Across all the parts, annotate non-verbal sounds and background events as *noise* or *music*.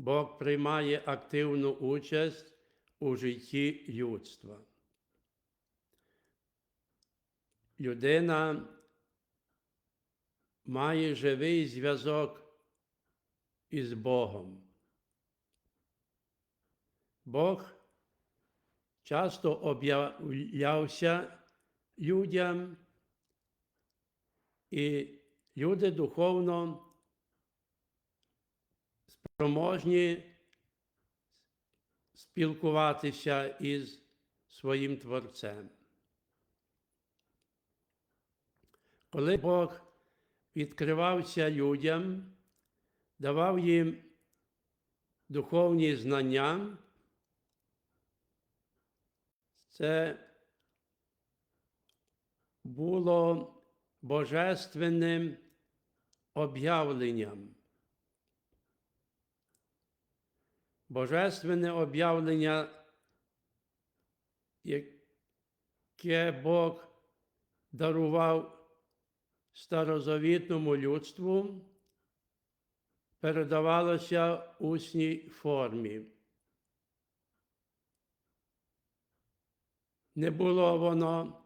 Бог приймає активну участь у житті людства. Людина має живий зв'язок із Богом. Бог часто об'являвся людям, і люди духовно спроможні спілкуватися із своїм Творцем. Коли Бог відкривався людям, давав їм духовні знання, це було божественним об'явленням. Божественне об'явлення, яке Бог дарував старозавітному людству, передавалося в усній формі. Не було воно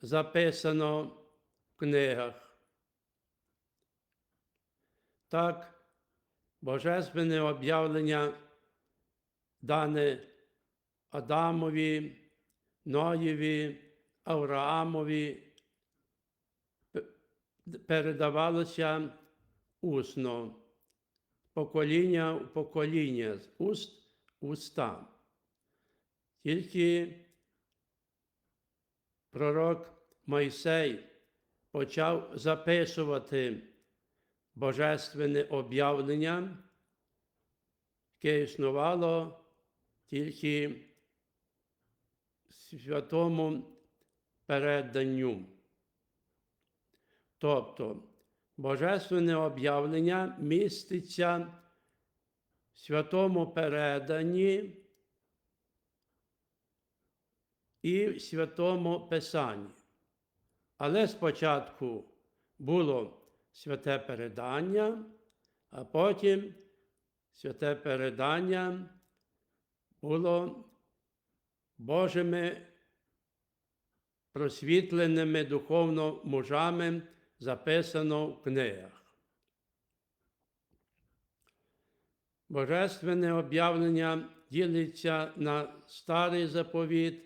записано в книгах. Так, божественне об'явлення дане Адамові, Ноєві, Авраамові передавалося усно, покоління в покоління, з уст в уста. Тільки пророк Мойсей почав записувати божественне об'явлення, яке існувало тільки святому переданню. Тобто божественне об'явлення міститься в святому переданні і в святому Писанні. Але спочатку було святе передання, а потім святе передання було Божими просвітленими духовно мужами записано в книгах. Божественне об'явлення ділиться на старий заповіт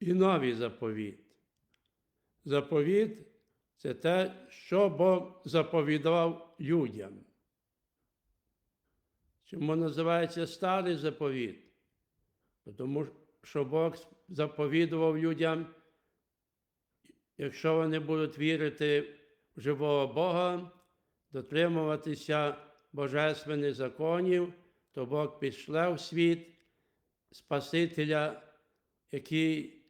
і новий заповіт. Заповіт це те, що Бог заповідав людям. Чому називається старий заповіт? Тому що Бог заповідував людям, якщо вони будуть вірити в живого Бога, дотримуватися божественних законів, то Бог пішле в світ Спасителя, який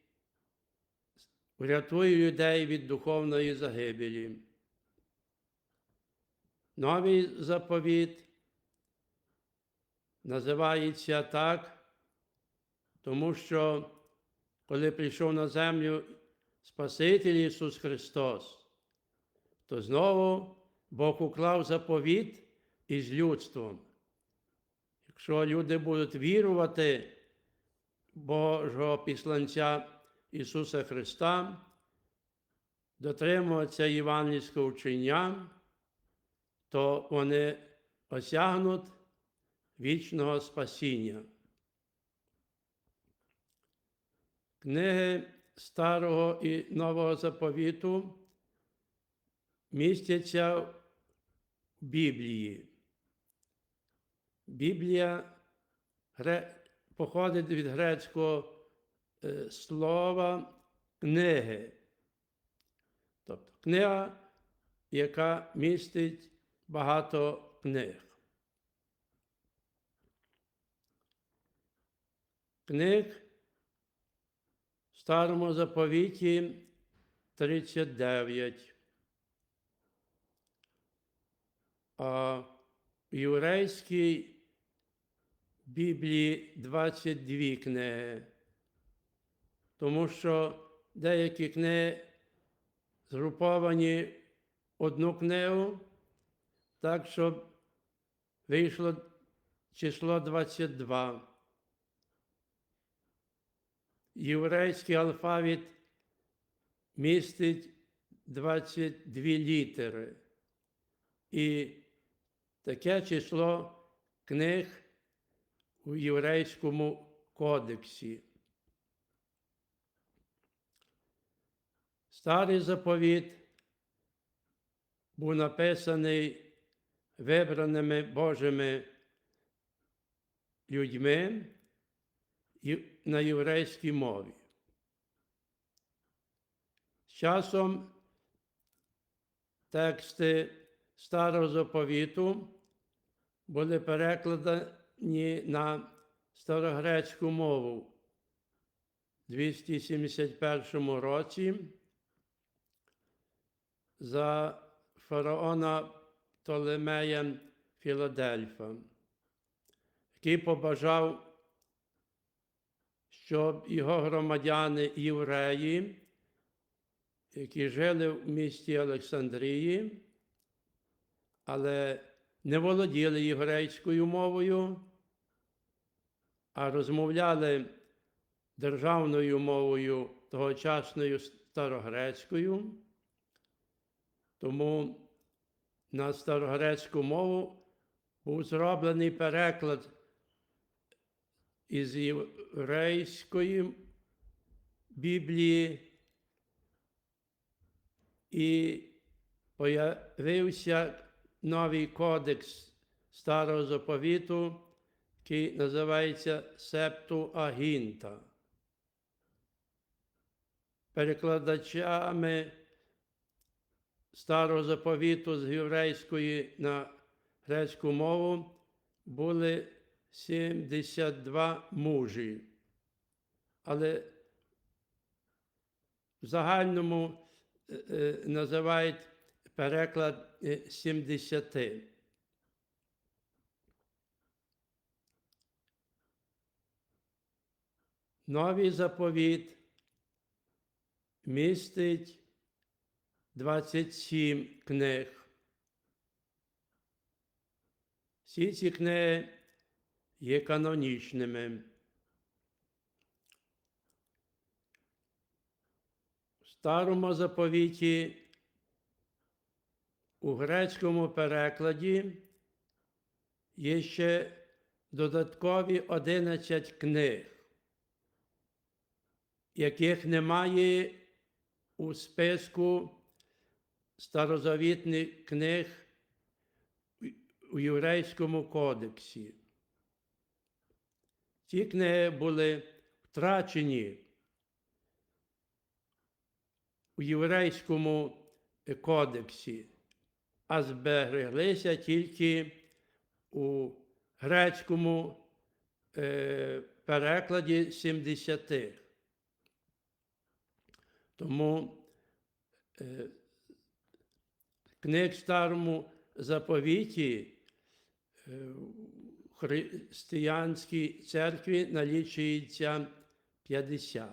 врятує людей від духовної загибелі. Новий заповіт називається так, тому що коли прийшов на землю Спаситель Ісус Христос, то знову Бог уклав заповіт із людством. Якщо люди будуть вірувати Божого післанця Ісуса Христа, дотримуватися євангельського вчення, то вони осягнуть вічного спасіння. Книги Старого і Нового заповіту містяться в Біблії. Біблія походить від грецького е, слова книги. Тобто книга, яка містить багато книг. Книг старому заповіті 39. А в єврейській Біблії 22 книги, тому що деякі книги згруповані одну книгу, так щоб вийшло число 22. Єврейський алфавіт містить 22 літери. І таке число книг у єврейському кодексі. Старий заповіт був написаний вибраними Божими людьми на єврейській мові. З часом тексти старого заповіту були перекладені на старогрецьку мову у 271 році за фараона Птолемея Філадельфа, який побажав, щоб його громадяни євреї, які жили в місті Олександрії, але не володіли єврейською мовою, а розмовляли державною мовою тогочасною старогрецькою. Тому на старогрецьку мову був зроблений переклад із єврейської Біблії і появився новий кодекс старого заповіту, який називається Септуагінта. Перекладачами старого заповіту з єврейської на грецьку мову були 72 мужі. Але в загальному е, е, називають переклад е, 70. Новий заповіт містить 27 книг. Всі ці книги є канонічними. В старому заповіті у грецькому перекладі є ще додаткові 11 книг, яких немає у списку старозавітних книг у Єврейському кодексі. Ці книги були втрачені у Єврейському кодексі, а збереглися тільки у грецькому е, перекладі 70-х. Тому е, книг в старому заповіті е, християнській церкві налічується 50.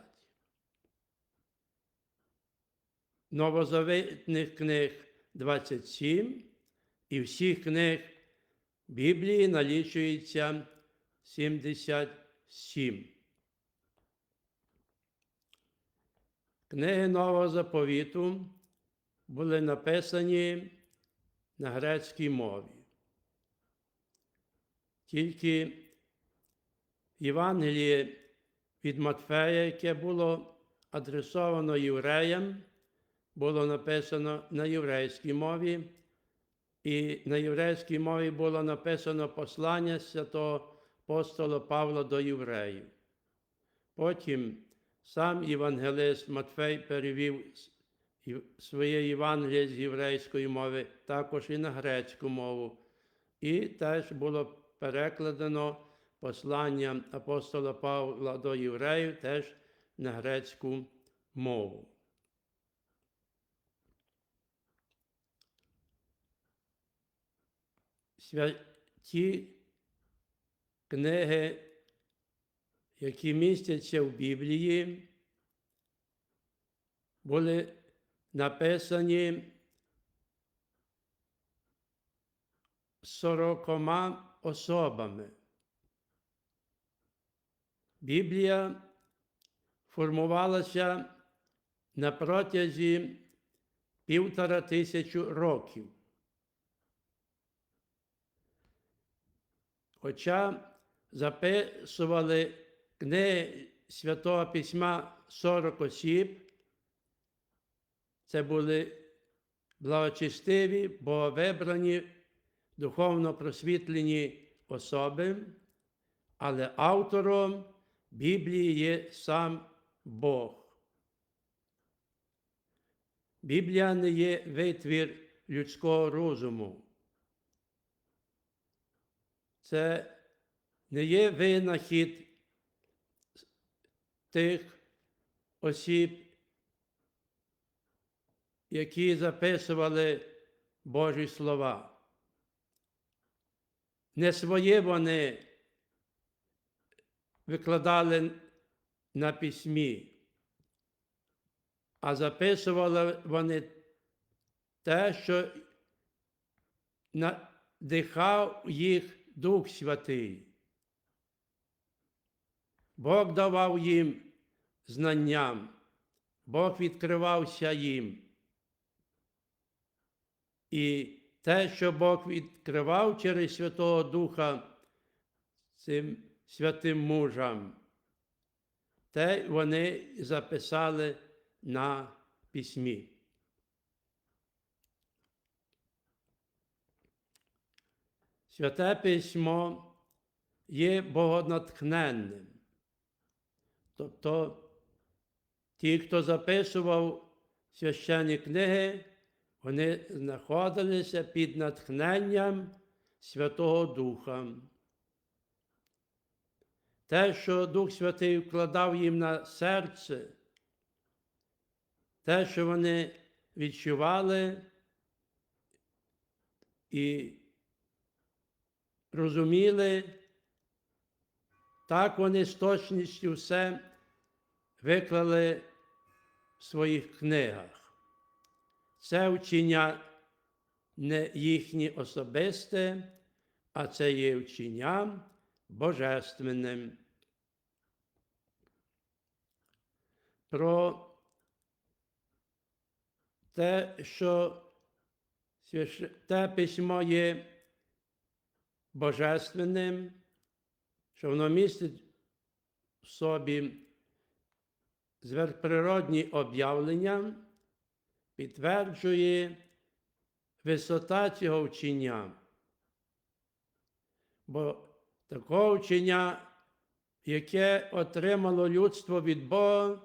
Новозавітних книг 27 і всіх книг Біблії налічується 77. Книги Нового заповіту були написані на грецькій мові. Тільки Євангеліє від Матфея, яке було адресовано євреям, було написано на єврейській мові, і на єврейській мові було написано послання святого апостола Павла до євреїв. Потім сам євангелист Матфей перевів своє Євангеліє з єврейської мови також і на грецьку мову. І теж було перекладено послання апостола Павла до євреїв теж на грецьку мову. Святі книги, які містяться в Біблії, були написані сорокома особами. Біблія формувалася на протязі півтора тисячу років. Хоча записували книги Святого Письма 40 осіб, це були благочестиві, боговибрані, духовно просвітлені особи, але автором Біблії є сам Бог. Біблія не є витвір людського розуму. Це не є винахід тих осіб, які записували Божі слова. Не своє вони викладали на письмі, а записували вони те, що надихав їх Дух Святий. Бог давав їм знанням, Бог відкривався їм. І те, що Бог відкривав через Святого Духа цим святим мужам, те вони записали на письмі. Святе письмо є богоднатхненним. Тобто ті, хто записував священні книги, вони знаходилися під натхненням Святого Духа. Те, що Дух Святий вкладав їм на серце, те, що вони відчували і розуміли, так вони з точністю все виклали в своїх книгах. Це вчення не їхнє особисте, а це є вчення божественним. Про те, що те письмо є божественним, що воно містить в собі зверхприродні об'явлення, підтверджує висота цього вчення. Бо такого вчення, яке отримало людство від Бога,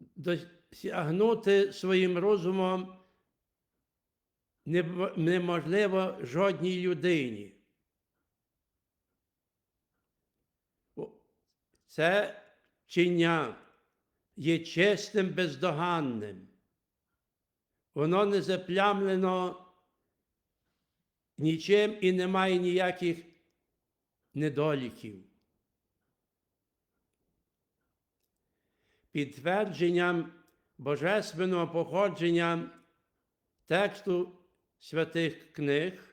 досягнути своїм розумом неможливо жодній людині. Це вчення є чистим, бездоганним. Воно не заплямлено нічим і немає ніяких недоліків. Підтвердженням божественного походження тексту святих книг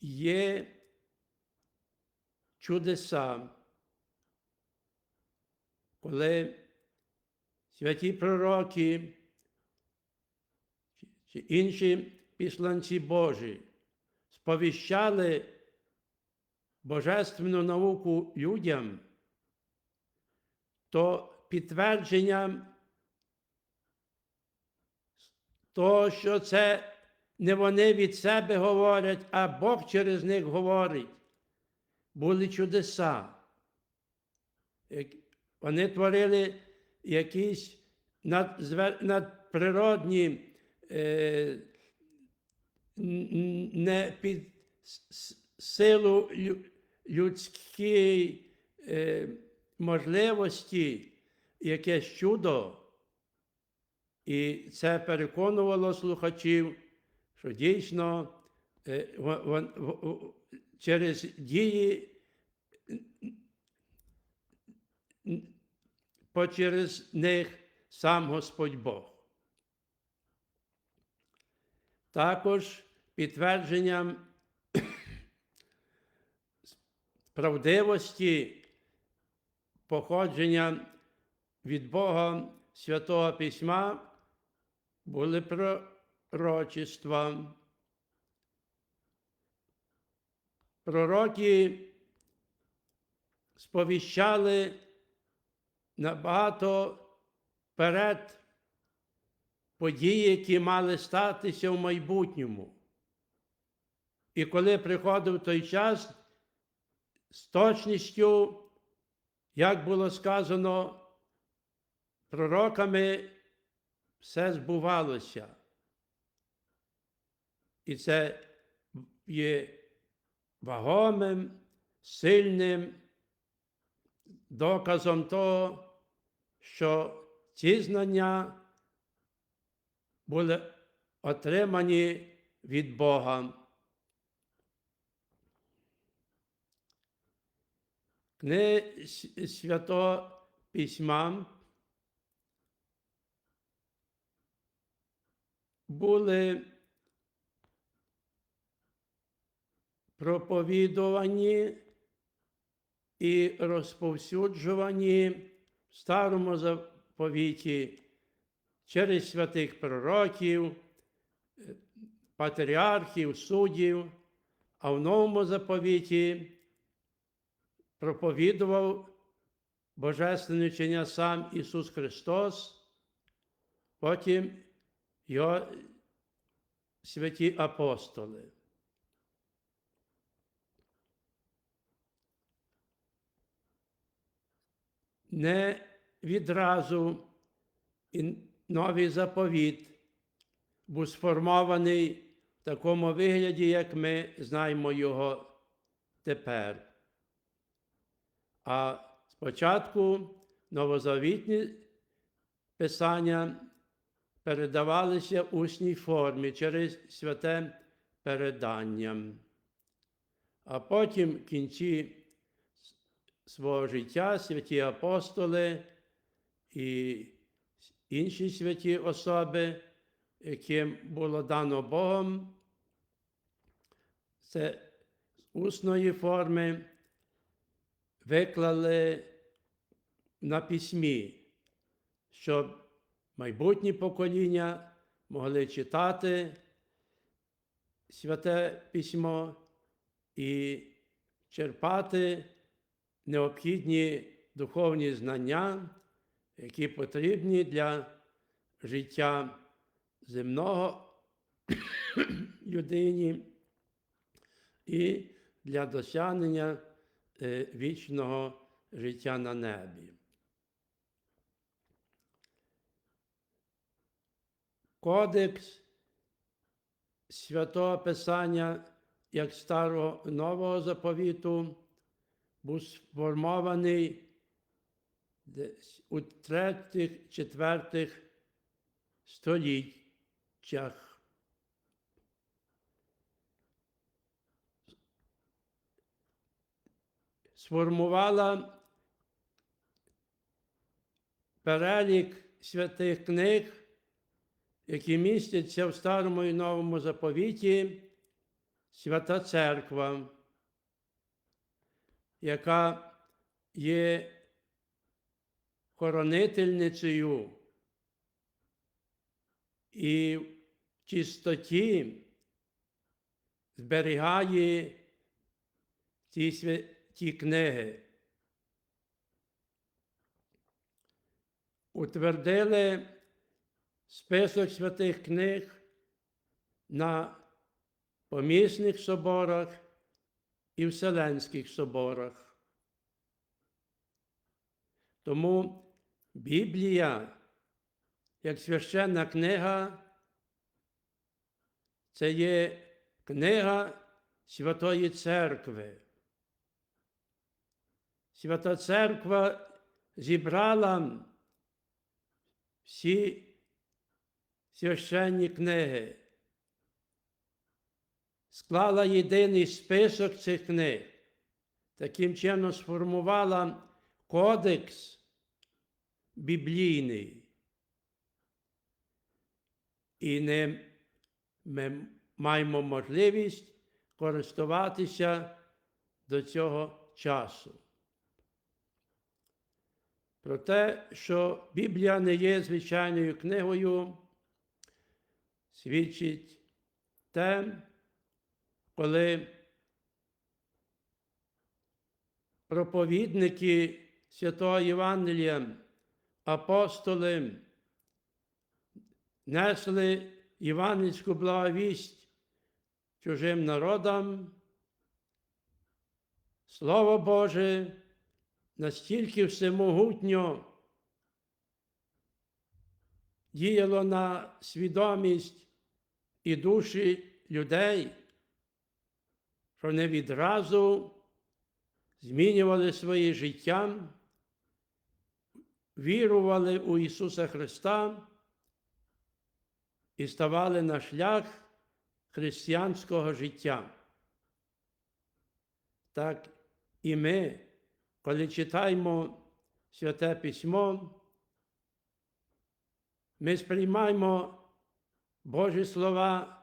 є чудеса, коли святі пророки чи інші післанці Божі сповіщали божественну науку людям, то підтвердженням того, що це не вони від себе говорять, а Бог через них говорить, були чудеса. Вони творили якісь надприродні, е, не під силу людської е, можливості якесь чудо. І це переконувало слухачів, що дійсно е, через дії через них сам Господь Бог. Також підтвердженням *clears throat* правдивості походження від Бога Святого Письма були пророчества. Пророки сповіщали набагато перед події, які мали статися в майбутньому. І коли приходив той час, з точністю, як було сказано пророками, все збувалося. І це є вагомим, сильним доказом того, що ці знання були отримані від Бога. Книги Святого Письма були проповідувані і розповсюджувані в старому заповіті через святих пророків, патріархів, суддів, а в новому заповіті проповідував Божественне вчення сам Ісус Христос, потім його святі апостоли. Не відразу і новий заповіт був сформований в такому вигляді, як ми знаємо його тепер. А спочатку новозавітні писання передавалися в усній формі через святе передання. А потім в кінці свого життя святі апостоли і інші святі особи, яким було дано Богом, це з усної форми виклали на письмі, щоб майбутні покоління могли читати святе письмо і черпати необхідні духовні знання, які потрібні для життя земного *coughs* людині і для досягнення е, вічного життя на небі. Кодекс Святого Писання як старого нового заповіту був сформований у третіх, четвертих століттях. Сформувала перелік святих книг, які містяться в Старому і Новому заповіті, Свята Церква, яка є хоронительницею і в чистоті зберігає ці святі книги. Утвердили список святих книг на помісних соборах і Вселенських соборах. Тому Біблія, як священна книга, це є книга Святої Церкви. Свята Церква зібрала всі священні книги, склала єдиний список цих книг, таким чином сформувала кодекс біблійний. І не, ми маємо можливість користуватися до цього часу. Про те, що Біблія не є звичайною книгою, свідчить те, коли проповідники Святого Євангелія, апостоли несли євангельську благовість чужим народам, Слово Боже настільки всемогутньо діяло на свідомість і душі людей, що вони відразу змінювали своє життя, вірували у Ісуса Христа і ставали на шлях християнського життя. Так і ми, коли читаємо Святе Письмо, ми сприймаємо Божі слова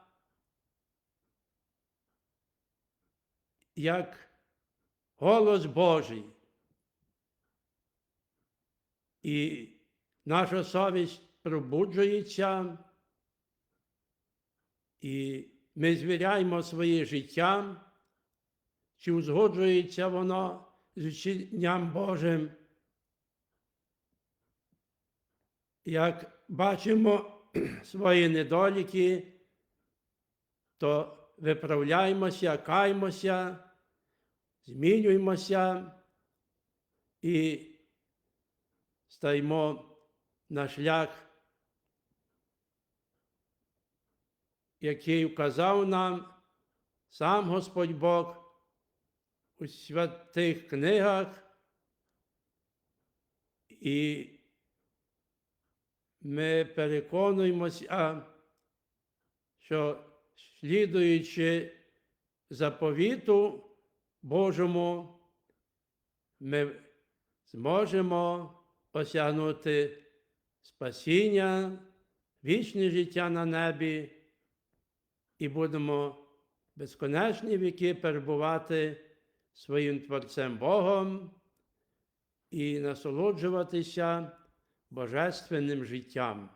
як голос Божий. І наша совість пробуджується, і ми звіряємо своє життя, чи узгоджується воно з вченням Божим. Як бачимо *clears throat* свої недоліки, то виправляємося, каємося, змінюємося і стаємо на шлях, який вказав нам сам Господь Бог у святих книгах, і ми переконуємося, що слідуючи заповіту Божому, ми зможемо осягнути спасіння, вічне життя на небі і будемо безконечні віки перебувати своїм Творцем Богом і насолоджуватися божественним життям.